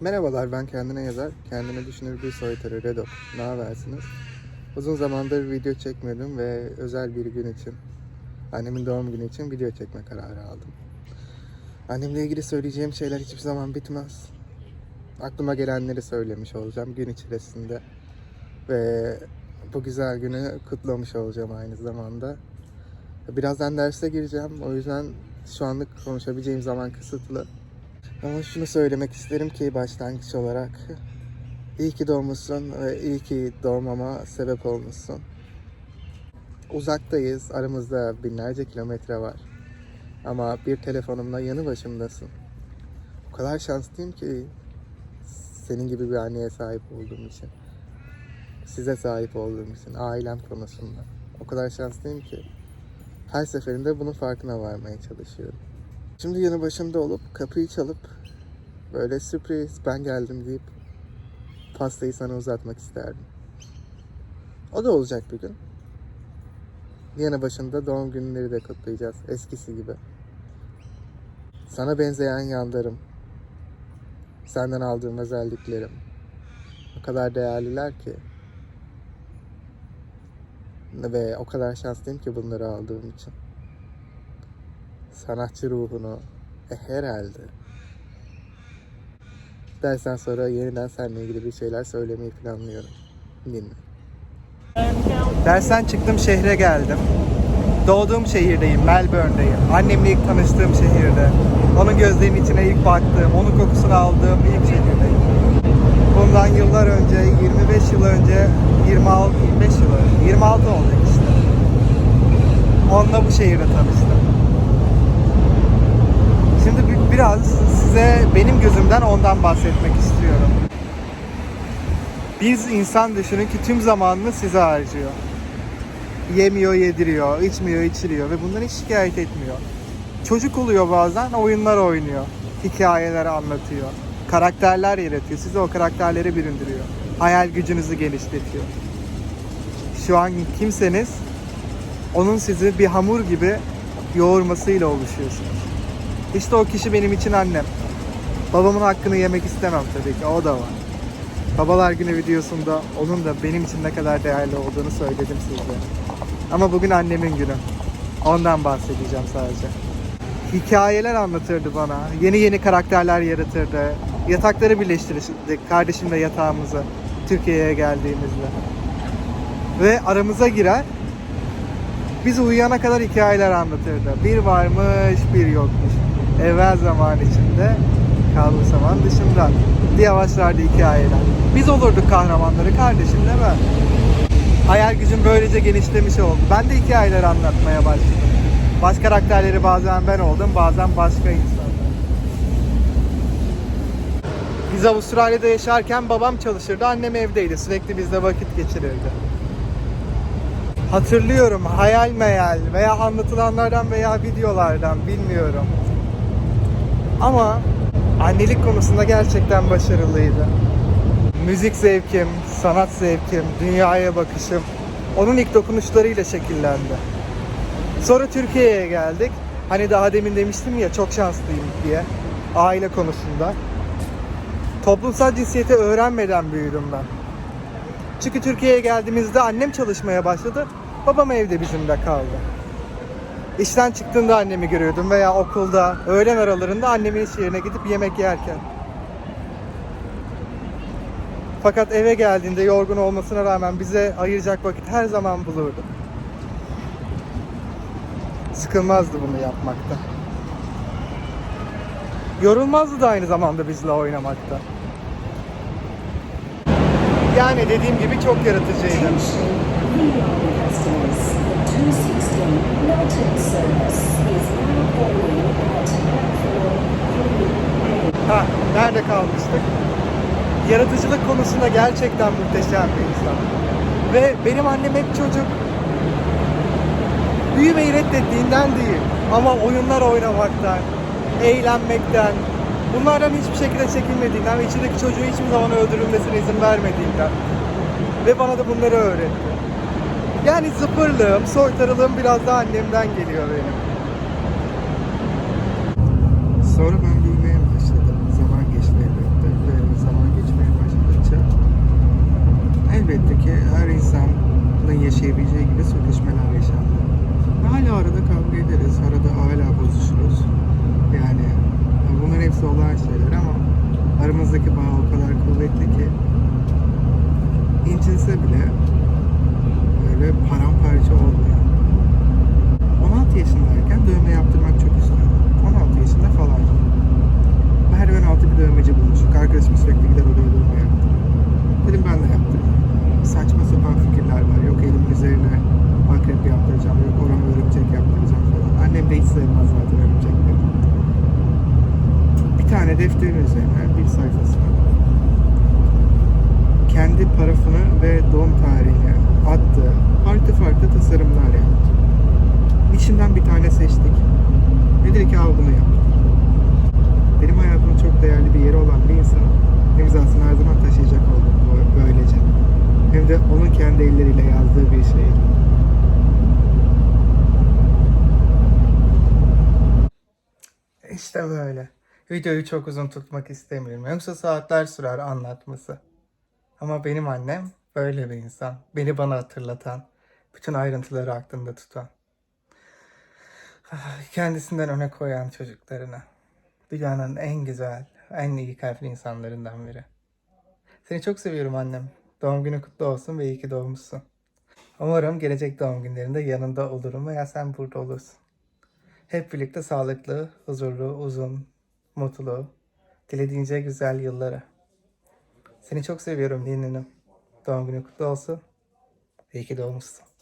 Merhabalar ben kendine yazar, kendine düşünür bir soytarı Redok. Ne habersiniz? Uzun zamandır video çekmiyordum ve özel bir gün için, annemin doğum günü için video çekme kararı aldım. Annemle ilgili söyleyeceğim şeyler hiçbir zaman bitmez. Aklıma gelenleri söylemiş olacağım gün içerisinde. Ve bu güzel günü kutlamış olacağım aynı zamanda. Birazdan derse gireceğim. O yüzden şu anlık konuşabileceğim zaman kısıtlı. Ama şunu söylemek isterim ki başlangıç olarak iyi ki doğmuşsun ve iyi ki doğmama sebep olmuşsun. Uzaktayız, aramızda binlerce kilometre var. Ama bir telefonumla yanı başımdasın. O kadar şanslıyım ki senin gibi bir anneye sahip olduğum için. Size sahip olduğum için, ailem konusunda. O kadar şanslıyım ki her seferinde bunun farkına varmaya çalışıyorum. Şimdi yanı başında olup kapıyı çalıp böyle sürpriz ben geldim deyip pastayı sana uzatmak isterdim. O da olacak bir gün. Yanı başında doğum günleri de kutlayacağız eskisi gibi. Sana benzeyen yanlarım, senden aldığım özelliklerim o kadar değerliler ki ve o kadar şanslıyım ki bunları aldığım için sanatçı ruhunu e, herhalde dersen sonra yeniden seninle ilgili bir şeyler söylemeyi planlıyorum. Dinle. Dersten çıktım şehre geldim. Doğduğum şehirdeyim, Melbourne'deyim. Annemle ilk tanıştığım şehirde. Onun gözlerinin içine ilk baktığım, onun kokusunu aldığım ilk şehirdeyim. Bundan yıllar önce, 25 yıl önce, 26, 25 yıl önce, 26 olacak işte. Onunla bu şehirde tanıştım. Şimdi bi- biraz size benim gözümden ondan bahsetmek istiyorum. Biz insan düşünün ki tüm zamanını size harcıyor. Yemiyor, yediriyor, içmiyor, içiriyor ve bundan hiç şikayet etmiyor. Çocuk oluyor bazen, oyunlar oynuyor, hikayeler anlatıyor, karakterler yaratıyor, size o karakterleri büründürüyor. Hayal gücünüzü genişletiyor. Şu an kimseniz onun sizi bir hamur gibi yoğurmasıyla oluşuyorsunuz. İşte o kişi benim için annem. Babamın hakkını yemek istemem tabii ki, o da var. Babalar Günü videosunda onun da benim için ne kadar değerli olduğunu söyledim size. Ama bugün annemin günü. Ondan bahsedeceğim sadece. Hikayeler anlatırdı bana. Yeni yeni karakterler yaratırdı. Yatakları birleştirirdik kardeşimle yatağımızı Türkiye'ye geldiğimizde. Ve aramıza girer. Biz uyuyana kadar hikayeler anlatırdı. Bir varmış, bir yokmuş. Evvel zaman içinde, kalbur zaman dışında diye başlardı hikayeler. Biz olurduk kahramanları kardeşimle ben. Hayal gücüm böylece genişlemiş oldu. Ben de hikayeler anlatmaya başladım. Baş karakterleri bazen ben oldum, bazen başka insanlar. Biz Avustralya'da yaşarken babam çalışırdı, annem evdeydi. Sürekli bizde vakit geçirirdi. Hatırlıyorum hayal meyal veya anlatılanlardan veya videolardan bilmiyorum. Ama annelik konusunda gerçekten başarılıydı. Müzik zevkim, sanat zevkim, dünyaya bakışım onun ilk dokunuşlarıyla şekillendi. Sonra Türkiye'ye geldik. Hani daha demin demiştim ya çok şanslıyım diye aile konusunda. Toplumsal cinsiyeti öğrenmeden büyüdüm ben. Çünkü Türkiye'ye geldiğimizde annem çalışmaya başladı. Babam evde bizimle kaldı. İşten çıktığında annemi görüyordum veya okulda, öğlen aralarında annemin iş yerine gidip yemek yerken. Fakat eve geldiğinde yorgun olmasına rağmen bize ayıracak vakit her zaman bulurdu. Sıkılmazdı bunu yapmakta. Yorulmazdı da aynı zamanda bizle oynamakta. Yani dediğim gibi çok yaratıcıydı. Leon customers, the 216 Milton service is Ha, nerede kalmıştık? Yaratıcılık konusunda gerçekten muhteşem bir insan. Ve benim annem hep çocuk. Büyümeyi reddettiğinden değil. Ama oyunlar oynamaktan, eğlenmekten, bunlardan hiçbir şekilde çekinmediğinden ve içindeki çocuğu hiçbir zaman öldürülmesine izin vermediğinden. Ve bana da bunları öğretti. Yani zıpırlığım, soytarılığım biraz daha annemden geliyor benim. Sonra ben büyümeye başladım. Zaman geçti elbette. Zaman geçmeye başladıkça elbette ki her insanın yaşayabileceği Defterin üzerine bir sayfasına kendi parafını ve doğum tarihini attığı farklı farklı tasarımlar yaptı. İçinden bir tane seçtik. Ve dedi ki al bunu yap. Benim hayatımın çok değerli bir yeri olan bir insanın imzasını her zaman taşıyacak oldum böylece. Hem de onun kendi elleriyle yazdığı bir şey. İşte böyle. Videoyu çok uzun tutmak istemiyorum. Yoksa saatler sürer anlatması. Ama benim annem böyle bir insan. Beni bana hatırlatan, bütün ayrıntıları aklında tutan. Ah, Kendisinden öne koyan çocuklarına. Dünyanın en güzel, en iyi kalpli insanlarından biri. Seni çok seviyorum annem. Doğum günü kutlu olsun ve iyi ki doğmuşsun. Umarım gelecek doğum günlerinde yanında olurum veya sen burada olursun. Hep birlikte sağlıklı, huzurlu, uzun, mutlu, dilediğince güzel yıllara. Seni çok seviyorum Lina'nım. Doğum günü kutlu olsun. İyi ki doğmuşsun.